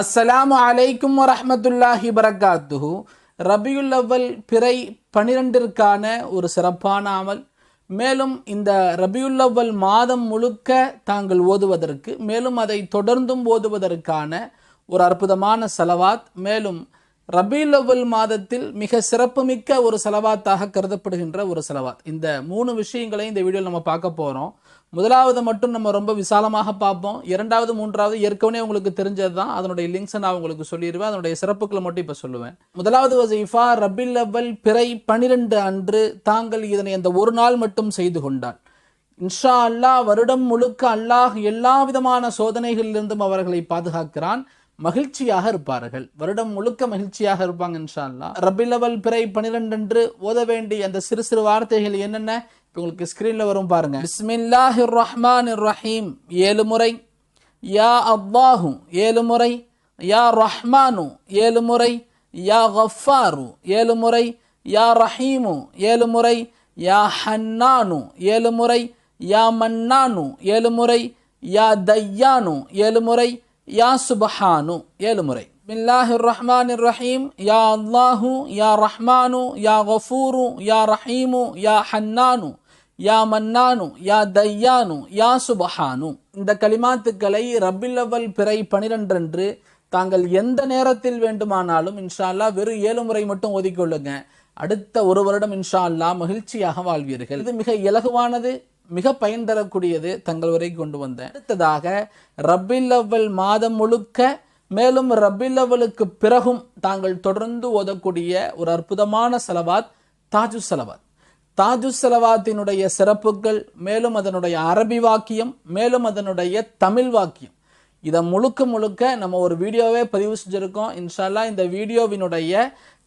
அஸ்ஸலாமு அலைக்கும் வரஹ்மத்துல்லாஹி வரகாத்துஹு. ரபியுல் அவ்வல் பிறை பனிரெண்டிற்கான ஒரு சிறப்பான அமல். மேலும் இந்த ரபியுல் அவ்வல் மாதம் முழுக்க தாங்கள் ஓதுவதற்கு மேலும் அதை தொடர்ந்தும் ஓதுவதற்கான ஒரு அற்புதமான செலவாத். மேலும் ரபீலவல் மாதத்தில் மிக சிறப்புமிக்க ஒரு செலவாத்தாக கருதப்படுகின்ற ஒரு செலவாத். இந்த மூணு விஷயங்களையும் இந்த வீடியோவில் நம்ம பார்க்க போகிறோம் முதலாவது மட்டும் நம்ம ரொம்ப விசாலமாக பார்ப்போம். இரண்டாவது மூன்றாவது ஏற்கனவே உங்களுக்கு தெரிஞ்சது தான் அதனுடைய லிங்க்ஸை நான் உங்களுக்கு சொல்லிடுவேன் அதனுடைய சிறப்புகளை மட்டும் இப்போ சொல்லுவேன். முதலாவது வசீஃபா ரபில் அவ்வல் பிறை பனிரெண்டு அன்று தாங்கள் இதனை அந்த ஒரு நாள் மட்டும் செய்து கொண்டான். இன்ஷா அல்லாஹ் வருடம் முழுக்க அல்லாஹ் எல்லா விதமான சோதனைகளிலிருந்தும் அவர்களை பாதுகாக்கிறான். மகிழ்ச்சியாக இருப்பார்கள். வருடம் முழுக்க மகிழ்ச்சியாக இருப்பாங்க இன்ஷா ரபிலவல் பிறை பனிரெண்டு என்று ஓத வேண்டிய அந்த சிறு சிறு வார்த்தைகள் என்னென்ன? இப்போ உங்களுக்கு ஸ்க்ரீனில் வரும் பாருங்க. பிஸ்மில்லாஹி ரஹ்மான் ரஹீம் ஏழு முறை. யா அல்லாஹு. ஏழு முறை. யா ரஹ்மானு. ஏழு முறை. யா கஃபாரு. ஏழு முறை. யா ரஹீமு. ஏழு முறை. யா ஹன்னானு. ஏழு முறை. யா மன்னானு. ஏழு முறை. யா தையானு. ஏழு முறை. யா சுபஹானு ஏழு முறை பில்லாஹி ரஹ்மான் ரஹீம் யா அல்லாஹு யா ரஹ்மானு யா கஃபூரு யா ரஹீமு யா ஹன்னானு யா மன்னானு யா தையானு யா சுபஹானு இந்த கலிமாத்துக்களை ரபில்லவல் பிறை பனிரெண்டன்று தாங்கள் எந்த நேரத்தில் வேண்டுமானாலும் இன்ஷா வெறும் ஏழு முறை மட்டும் ஒதுக்கொள்ளுங்க அடுத்த ஒரு வருடம் இன்ஷா அல்லா மகிழ்ச்சியாக வாழ்வீர்கள் இது மிக இலகுவானது மிக பயன் தரக்கூடியது தங்கள் வரை கொண்டு வந்தேன். அடுத்ததாக ரபில் மாதம் முழுக்க மேலும் ரபில் பிறகும் தாங்கள் தொடர்ந்து ஓதக்கூடிய ஒரு அற்புதமான செலவாத் தாஜு செலவாத். தாஜு செலவாத்தினுடைய சிறப்புகள் மேலும் அதனுடைய அரபி வாக்கியம் மேலும் அதனுடைய தமிழ் வாக்கியம். இதை முழுக்க முழுக்க நம்ம ஒரு வீடியோவே பதிவு செஞ்சுருக்கோம். இன்ஷால்லா இந்த வீடியோவினுடைய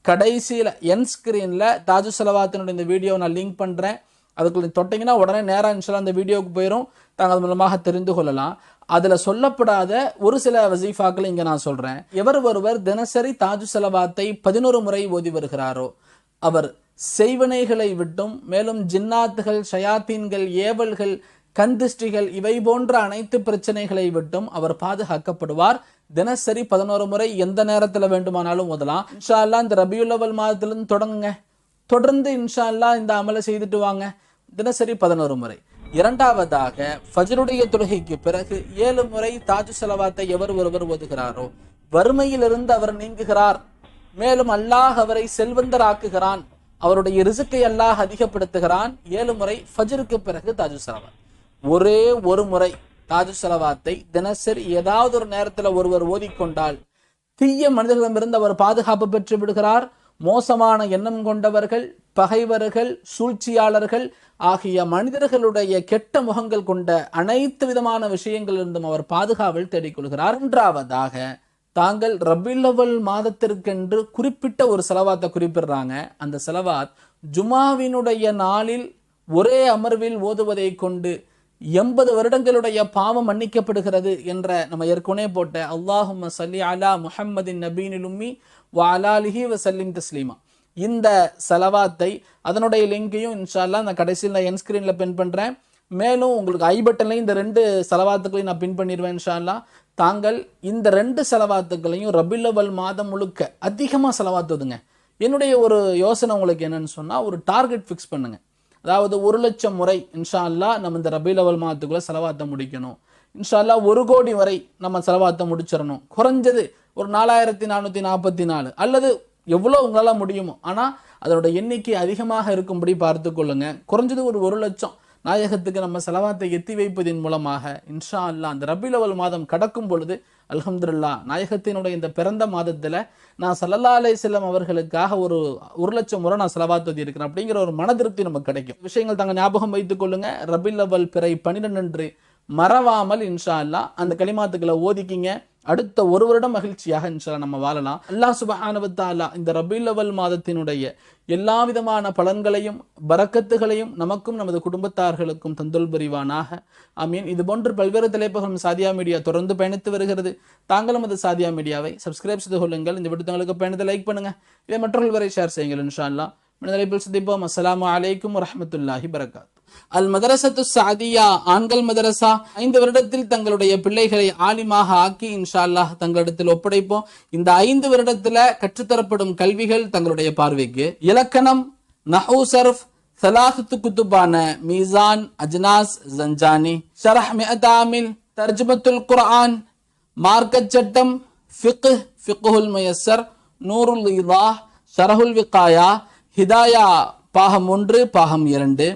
கடைசியில் என் ஸ்க்ரீனில் தாஜு செலவாத்தினுடைய இந்த வீடியோவை நான் லிங்க் பண்ணுறேன் அதுக்குள்ள தொட்டிங்கன்னா உடனே நேராக இன்ஷால்லா அந்த வீடியோவுக்கு போயிடும் தாங்கள் அது மூலமாக தெரிந்து கொள்ளலாம். அதில் சொல்லப்படாத ஒரு சில வசீஃபாக்களை இங்கே நான் சொல்கிறேன் எவர் ஒருவர் தினசரி தாஜு செலவாத்தை பதினோரு முறை ஓதி வருகிறாரோ அவர் செய்வனைகளை விட்டும் மேலும் ஜின்னாத்துகள் ஷயாத்தீன்கள் ஏவல்கள் கந்திஷ்டிகள் இவை போன்ற அனைத்து பிரச்சனைகளை விட்டும் அவர் பாதுகாக்கப்படுவார். தினசரி பதினோரு முறை எந்த நேரத்தில் வேண்டுமானாலும் ஓதலாம். இன்ஷா அல்லா இந்த ரபியுல்லவல் மாதத்திலிருந்து தொடங்குங்க. தொடர்ந்து இன்ஷா அல்லா இந்த அமலை செய்துட்டு வாங்க. தினசரி பதினோரு முறை. இரண்டாவதாக ஃபஜருடைய தொழுகைக்கு பிறகு ஏழு முறை தாஜு செலவாத்தை எவர் ஒருவர் ஓதுகிறாரோ வறுமையிலிருந்து அவர் நீங்குகிறார். மேலும் அல்லாஹ் அவரை செல்வந்தராக்குகிறான். அவருடைய ரிசுக்கை அல்லாஹ் அதிகப்படுத்துகிறான். ஏழு முறை ஃபஜருக்கு பிறகு தாஜு செலவாத். ஒரே ஒரு முறை தாஜு செலவாத்தை தினசரி ஏதாவது ஒரு நேரத்தில் ஒருவர் ஓதிக்கொண்டால் தீய மனிதர்களிடமிருந்து அவர் பாதுகாப்பு பெற்று விடுகிறார். மோசமான எண்ணம் கொண்டவர்கள் பகைவர்கள் சூழ்ச்சியாளர்கள் ஆகிய மனிதர்களுடைய கெட்ட முகங்கள் கொண்ட அனைத்து விதமான விஷயங்களிலிருந்தும் அவர் பாதுகாவல் தேடிக்கொள்கிறார் மூன்றாவதாக தாங்கள் ரபில்லவல் மாதத்திற்கென்று குறிப்பிட்ட ஒரு செலவாத்தை குறிப்பிடுறாங்க. அந்த செலவாத் ஜுமாவினுடைய நாளில் ஒரே அமர்வில் ஓதுவதை கொண்டு எண்பது வருடங்களுடைய பாவம் மன்னிக்கப்படுகிறது என்ற நம்ம ஏற்கனவே போட்ட அல்லாஹும் சல்லி அலா முஹம்மதின் நபீனில் உம்மி வ சல்லிம் வசல்லிம் தஸ்லீமா. இந்த செலவாத்தை அதனுடைய லிங்கையும் இன்ஷால்லா நான் கடைசியில் நான் என் ஸ்க்ரீனில் பின் பண்ணுறேன் மேலும் உங்களுக்கு ஐ பட்டன்லையும் இந்த ரெண்டு செலவாத்துக்களையும் நான் பின் பண்ணிடுவேன் இன்ஷால்லா தாங்கள் இந்த ரெண்டு செலவாத்துக்களையும் ரபில்லவல் மாதம் முழுக்க அதிகமாக செலவாத்துதுங்க என்னுடைய ஒரு யோசனை உங்களுக்கு என்னன்னு சொன்னால் ஒரு டார்கெட் ஃபிக்ஸ் பண்ணுங்கள் அதாவது ஒரு லட்சம் முறை இன்ஷா அல்லா நம்ம இந்த ரபி லெவல் மாதத்துக்குள்ளே செலவாத்த முடிக்கணும். இன்ஷா அல்லா ஒரு கோடி வரை நம்ம செலவாத்த முடிச்சிடணும். குறைஞ்சது ஒரு நாலாயிரத்தி நானூற்றி நாற்பத்தி நாலு. அல்லது எவ்வளோ உங்களால் முடியுமோ. ஆனால் அதோட எண்ணிக்கை அதிகமாக இருக்கும்படி பார்த்து கொள்ளுங்க குறைஞ்சது ஒரு ஒரு லட்சம். நாயகத்துக்கு நம்ம செலவாத்தை எத்தி வைப்பதின் மூலமாக இன்ஷா அல்லா அந்த ரபிலவல் மாதம் கடக்கும் பொழுது அல்ஹம்துல்லா நாயகத்தினுடைய இந்த பிறந்த மாதத்தில் நான் சல்லல்லா அலை செல்லம் அவர்களுக்காக ஒரு ஒரு லட்சம் முறை நான் செலவாத்து இருக்கிறேன் அப்படிங்கிற ஒரு மன திருப்தி நமக்கு கிடைக்கும். விஷயங்கள் தாங்க ஞாபகம் வைத்துக் கொள்ளுங்க. ரபில் அவல் பிறை பனிரெண்டு மறவாமல் இன்ஷா அல்லா அந்த களிமாத்துக்களை ஓதிக்கிங்க. அடுத்த ஒரு வருடம் மகிழ்ச்சியாக இன்ஷா நம்ம வாழலாம். அல்லாஹ் சுபஹானவத்தாலா இந்த ரபிலவல் மாதத்தினுடைய எல்லா விதமான பலன்களையும் பறக்கத்துகளையும் நமக்கும் நமது குடும்பத்தார்களுக்கும் தந்தொல் புரிவானாக. மீன் இது போன்று பல்வேறு தலைப்புகளும் சாதியா மீடியா தொடர்ந்து பயணித்து வருகிறது. தாங்களும் அது சாதியா மீடியாவை சப்ஸ்கிரைப் செய்து கொள்ளுங்கள். இந்த விடுத்தங்களுக்கு பயணத்தை லைக் பண்ணுங்க. இதை மற்றவர்கள் வரை ஷேர் செய்யுங்கள் இன்ஷா அல்லா தலைப்பில் சந்திப்போம். அஸ்லாம் அலைக்கும் வரமத்துல்லாஹி பரகாத் அல் மதரசத்து சாதியா ஆண்கள் மதரசா ஐந்து வருடத்தில் தங்களுடைய பிள்ளைகளை ஆலிமாக ஆக்கி இன்ஷா அல்லாஹ் தங்களிடத்தில் ஒப்படைப்போம். இந்த ஐந்து வருடத்துல கற்றுத்தரப்படும் கல்விகள் தங்களுடைய பார்வைக்கு இலக்கணம் நஹூ சர்ஃப் சலாசத்து குத்துபான மீசான் அஜ்னாஸ் ஜஞ்சானி ஷரஹ் மெஹதாமில் தர்ஜுமத்துல் குர்ஆன் மார்க்கச் சட்டம் ஃபிக்கு ஃபிக்குல் மயசர் நூருல் இதா ஷரஹுல் விகாயா ஹிதாயா பாகம் ஒன்று பாகம் இரண்டு.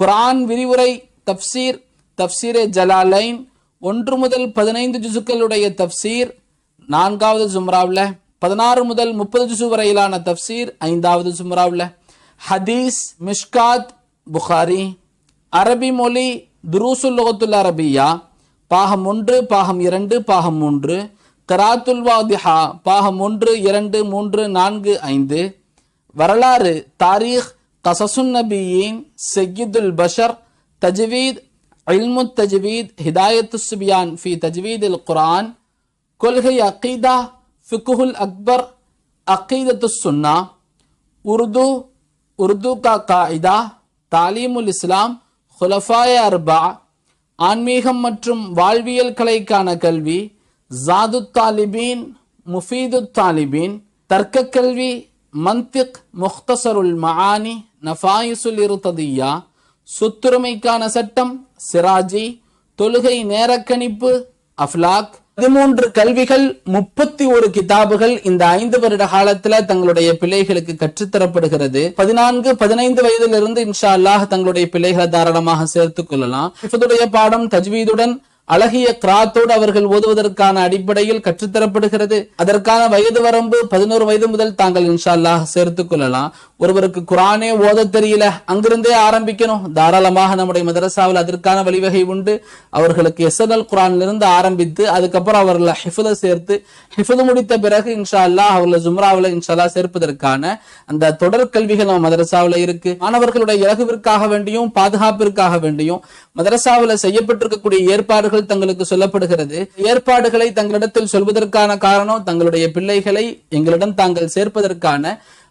குரான் விரிவுரை தப்சீர் தப்சீரே ஜலாலைன் ஒன்று முதல் பதினைந்து ஜுசுக்களுடைய தப்சீர் நான்காவது ஜும்ராவில் பதினாறு முதல் முப்பது ஜுசு வரையிலான தப்சீர் ஐந்தாவது ஜும்ராவில். ஹதீஸ் மிஷ்காத் புகாரி அரபி மொழி துருசுல் லோகத்துல் அரபியா பாகம் ஒன்று பாகம் இரண்டு பாகம் மூன்று கராத்துல்வாதிஹா பாகம் ஒன்று இரண்டு மூன்று நான்கு ஐந்து வரலாறு தாரீக் கசசுன் நபியின் சையீதுல் பஷர் தஜ்வீத் இல்மு தஜ்வீத் ஹிதாயத்து சுபியான் ஃபி தஜ்வீத் அல் குரான் கொள்கை அக்கீதா ஃபிக்குஹுல் அக்பர் அக்கீதத்து சுன்னா உருது உருது கா காயிதா தாலீமுல் இஸ்லாம் ஹுலஃபாய அர்பா ஆன்மீகம் மற்றும் வாழ்வியல் கலைக்கான கல்வி ஜாது தாலிபீன் முஃபீது தாலிபீன் தர்க்க கல்வி மந்திக் முக்தசருல் மஆனி நஃபாயுசுல் இருத்ததியா சொத்துரிமைக்கான சட்டம் சிராஜி தொழுகை நேரக்கணிப்பு அஃப்லாக். பதிமூன்று கல்விகள் முப்பத்தி ஒரு கிதாபுகள் இந்த ஐந்து வருட காலத்துல தங்களுடைய பிள்ளைகளுக்கு கற்றுத்தரப்படுகிறது. பதினான்கு பதினைந்து வயதிலிருந்து இன்ஷா அல்லாஹ் தங்களுடைய பிள்ளைகளை தாராளமாக சேர்த்துக் கொள்ளலாம். பாடம் தஜ்வீதுடன் அழகிய கிராத்தோடு அவர்கள் ஓதுவதற்கான அடிப்படையில் கற்றுத்தரப்படுகிறது. அதற்கான வயது வரம்பு பதினோரு வயது முதல் தாங்கள் இன்ஷா சேர்த்துக் கொள்ளலாம். ஒருவருக்கு குரானே ஓத தெரியல அங்கிருந்தே ஆரம்பிக்கணும். தாராளமாக நம்முடைய மதரசாவில் அதற்கான வழிவகை உண்டு. அவர்களுக்கு எஸ்என்எல் குரானிலிருந்து ஆரம்பித்து அதுக்கப்புறம் அவர்களை ஹிஃபுல சேர்த்து ஹிஃபுது முடித்த பிறகு இன்ஷா அல்லாஹ் அவர்களை ஜும்ராவில் இன்ஷால்லா சேர்ப்பதற்கான அந்த தொடர் கல்விகள் நம்ம மதரசாவில் இருக்கு. மாணவர்களுடைய இலகுவிற்காக வேண்டியும் பாதுகாப்பிற்காக வேண்டியும் மதரசாவில் செய்யப்பட்டிருக்கக்கூடிய ஏற்பாடுகள் தங்களுக்கு சொல்லப்படுகிறது. ஏற்பாடுகளை தங்களிடத்தில் சொல்வதற்கான காரணம் தங்களுடைய பிள்ளைகளை எங்களிடம் தாங்கள் சேர்ப்பதற்கான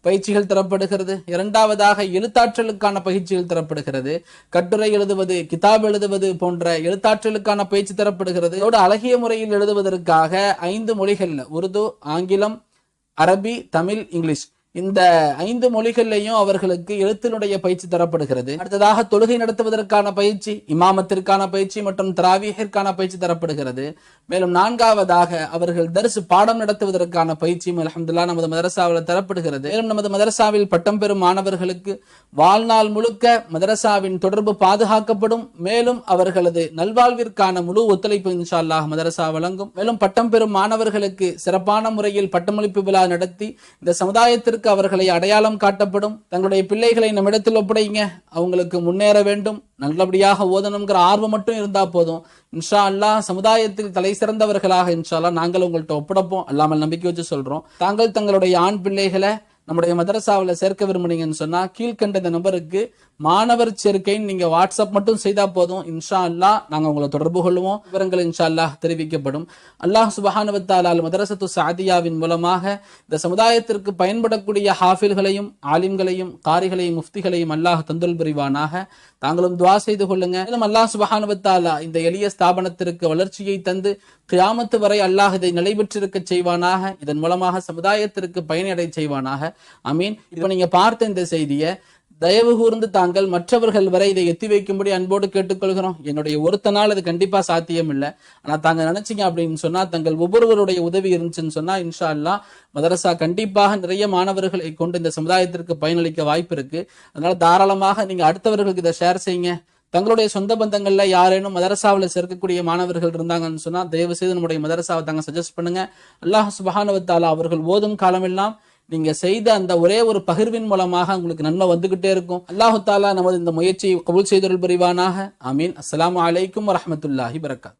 பயிற்சிகள் தரப்படுகிறது. இரண்டாவதாக எழுத்தாற்றலுக்கான பயிற்சிகள் தரப்படுகிறது. கட்டுரை எழுதுவது கிதாப் எழுதுவது போன்ற எழுத்தாற்றலுக்கான பயிற்சி தரப்படுகிறது. அதோடு அழகிய முறையில் எழுதுவதற்காக ஐந்து மொழிகளில் உருது ஆங்கிலம் அரபி தமிழ் இங்கிலீஷ். இந்த ஐந்து மொழிகளிலையும் அவர்களுக்கு எழுத்தினுடைய பயிற்சி தரப்படுகிறது. அடுத்ததாக தொழுகை நடத்துவதற்கான பயிற்சி இமாமத்திற்கான பயிற்சி மற்றும் திராவிகிற்கான பயிற்சி தரப்படுகிறது. மேலும் நான்காவதாக அவர்கள் தரிசு பாடம் நடத்துவதற்கான பயிற்சியும் அலமதுல்லா நமது மதரசாவில் தரப்படுகிறது. மேலும் நமது மதரசாவில் பட்டம் பெறும் மாணவர்களுக்கு வாழ்நாள் முழுக்க மதரசாவின் தொடர்பு பாதுகாக்கப்படும். மேலும் அவர்களது நல்வாழ்விற்கான முழு ஒத்துழைப்பு இன்ஷா அல்லாஹ் மதரசா வழங்கும். மேலும் பட்டம் பெறும் மாணவர்களுக்கு சிறப்பான முறையில் பட்டமளிப்பு விழா நடத்தி இந்த சமுதாயத்திற்கு அவர்களை அடையாளம் காட்டப்படும். தங்களுடைய பிள்ளைகளை நம்மிடத்தில் ஒப்படைங்க. அவங்களுக்கு முன்னேற வேண்டும். நல்லபடியாக ஓதணுங்கிற ஆர்வம் மட்டும் இருந்தா போதும். இன்ஷா அல்லாஹ் சமுதாயத்தில் தலை சிறந்தவர்களாக இன்ஷா அல்லாஹ் நாங்கள் உங்கள்கிட்ட ஒப்படைப்போம். அல்லாமல் நம்பிக்கை வச்சு சொல்றோம். தாங்கள் தங்களுடைய ஆண் பிள்ளைகளை நம்முடைய மதரசாவில் சேர்க்க விரும்புனீங்கன்னு சொன்னா கீழ்கண்ட இந்த நம்பருக்கு மாணவர் சேர்க்கைன்னு நீங்க வாட்ஸ்அப் மட்டும் செய்தா போதும். இன்ஷா அல்லாஹ் நாங்க உங்களை தொடர்பு கொள்வோம் விவரங்கள் இன்ஷா அல்லாஹ் தெரிவிக்கப்படும். அல்லாஹ் சுபஹானுவத்தாலால் மதரசத்து சாதியாவின் மூலமாக இந்த சமுதாயத்திற்கு பயன்படக்கூடிய ஹாஃபில்களையும் ஆலிம்களையும் காரிகளையும் முஃப்திகளையும் அல்லாஹ் தந்துல் புரிவானாக. தாங்களும் துவா செய்து கொள்ளுங்க. மேலும் அல்லாஹ் சுபஹானுவத்தாலா இந்த எளிய ஸ்தாபனத்திற்கு வளர்ச்சியை தந்து கியாமத்து வரை அல்லாஹ் இதை நிலைபெற்றிருக்க செய்வானாக. இதன் மூலமாக சமுதாயத்திற்கு பயனடை செய்வானாக. ஐ மீன் இப்போ நீங்க பார்த்த இந்த செய்தியை தயவு கூர்ந்து தாங்கள் மற்றவர்கள் வரை இதை எத்தி வைக்கும்படி அன்போடு கேட்டுக்கொள்கிறோம். என்னுடைய ஒருத்தனால் அது கண்டிப்பா சாத்தியம் இல்லை. ஆனா தாங்க நினைச்சீங்க அப்படின்னு சொன்னா தங்கள் ஒவ்வொருவருடைய உதவி இருந்துச்சுன்னு சொன்னா இன்ஷா அல்லாஹ் மதரசா கண்டிப்பாக நிறைய மாணவர்களை கொண்டு இந்த சமுதாயத்திற்கு பயனளிக்க வாய்ப்பு இருக்கு. அதனால தாராளமாக நீங்க அடுத்தவர்களுக்கு இதை ஷேர் செய்யுங்க. தங்களுடைய சொந்த பந்தங்கள்ல யாரேனும் மதரசாவில் சேர்க்கக்கூடிய மாணவர்கள் இருந்தாங்கன்னு சொன்னா தயவு செய்து நம்முடைய மதரசாவை தாங்க சஜஸ்ட் பண்ணுங்க. அல்லாஹ் சுபஹானவத்தாலா அவர்கள் ஓதும் காலமெல்லாம் நீங்க செய்த அந்த ஒரே ஒரு பகிர்வின் மூலமாக உங்களுக்கு நன்மை வந்துகிட்டே இருக்கும். அல்லாஹு தாலா நமது இந்த முயற்சியை கபுல் செய்தொருள் புரிவானாக. அமீன் அஸ்லாம் அலைக்கும் வரமத்துல்லாஹி வரகாத்